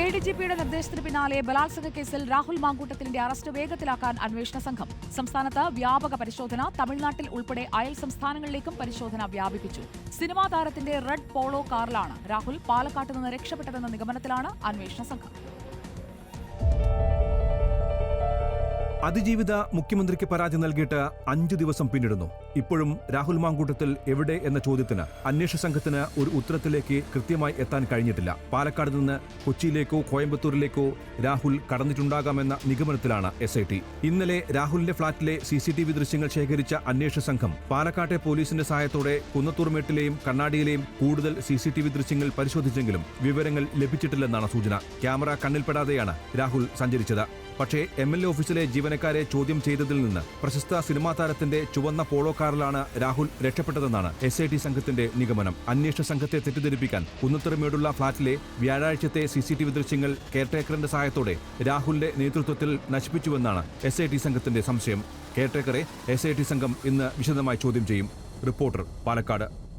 A D G പിയുടെ നിർദ്ദേശത്തിന് പിന്നാലെ ബലാത്സംഗ കേസിൽ രാഹുൽ മാങ്കൂട്ടത്തിന്റെ അറസ്റ്റ് വേഗത്തിലാക്കാൻ അന്വേഷണ സംഘം. സംസ്ഥാനത്ത് വ്യാപക പരിശോധന തമിഴ്നാട്ടിൽ ഉൾപ്പെടെ അയൽ സംസ്ഥാനങ്ങളിലേക്കും പരിശോധന വ്യാപിപ്പിച്ചു. സിനിമാ താരത്തിന്റെ റെഡ് പോളോ കാറിലാണ് രാഹുൽ പാലക്കാട്ട് നിന്ന് രക്ഷപ്പെട്ടതെന്ന നിഗമനത്തിലാണ് അന്വേഷണ സംഘം. അതിജീവിത മുഖ്യമന്ത്രിക്ക് പരാതി നൽകിയിട്ട് അഞ്ചു ദിവസം പിന്നിടുന്നു. ഇപ്പോഴും രാഹുൽ മാങ്കൂട്ടത്തിൽ എവിടെ എന്ന ചോദ്യത്തിന് അന്വേഷണ സംഘത്തിന് ഒരു ഉത്തരത്തിലേക്ക് കൃത്യമായി എത്താൻ കഴിഞ്ഞിട്ടില്ല. പാലക്കാട് നിന്ന് കൊച്ചിയിലേക്കോ കോയമ്പത്തൂരിലേക്കോ രാഹുൽ കടന്നിട്ടുണ്ടാകാമെന്ന നിഗമനത്തിലാണ് എസ് ഇന്നലെ രാഹുലിന്റെ ഫ്ളാറ്റിലെ സി ദൃശ്യങ്ങൾ ശേഖരിച്ച അന്വേഷണ സംഘം പാലക്കാട്ടെ പോലീസിന്റെ സഹായത്തോടെ കുന്നത്തൂർമേട്ടിലെയും കണ്ണാടിയിലെയും കൂടുതൽ സി ദൃശ്യങ്ങൾ പരിശോധിച്ചെങ്കിലും വിവരങ്ങൾ ലഭിച്ചിട്ടില്ലെന്നാണ് സൂചന. ക്യാമറ കണ്ണിൽപ്പെടാതെയാണ് രാഹുൽ സഞ്ചരിച്ചത്. പക്ഷേ എം എൽ എ ഓഫീസിലെ ജീവനക്കാരെ ചോദ്യം ചെയ്തതിൽ നിന്ന് പ്രശസ്ത സിനിമാ താരത്തിന്റെ ചുവന്ന പോളോ കാറിലാണ് രാഹുൽ രക്ഷപ്പെട്ടതെന്നാണ് എസ് ഐ ടി സംഘത്തിന്റെ നിഗമനം. അന്വേഷണ സംഘത്തെ തെറ്റിദ്ധരിപ്പിക്കാൻ കുന്നത്തറമേടുള്ള ഫ്ളാറ്റിലെ വ്യാഴാഴ്ചത്തെ സി സി ടി വി ദൃശ്യങ്ങൾ കെയർടേക്കറിന്റെ സഹായത്തോടെ രാഹുലിന്റെ നേതൃത്വത്തിൽ നശിപ്പിച്ചുവെന്നാണ് എസ് ഐ ടി സംഘത്തിന്റെ സംശയം. കെയർടേക്കറെ എസ് ഐ ടി സംഘം ഇന്ന് വിശദമായി ചോദ്യം ചെയ്യും. റിപ്പോർട്ടർ പാലക്കാട്.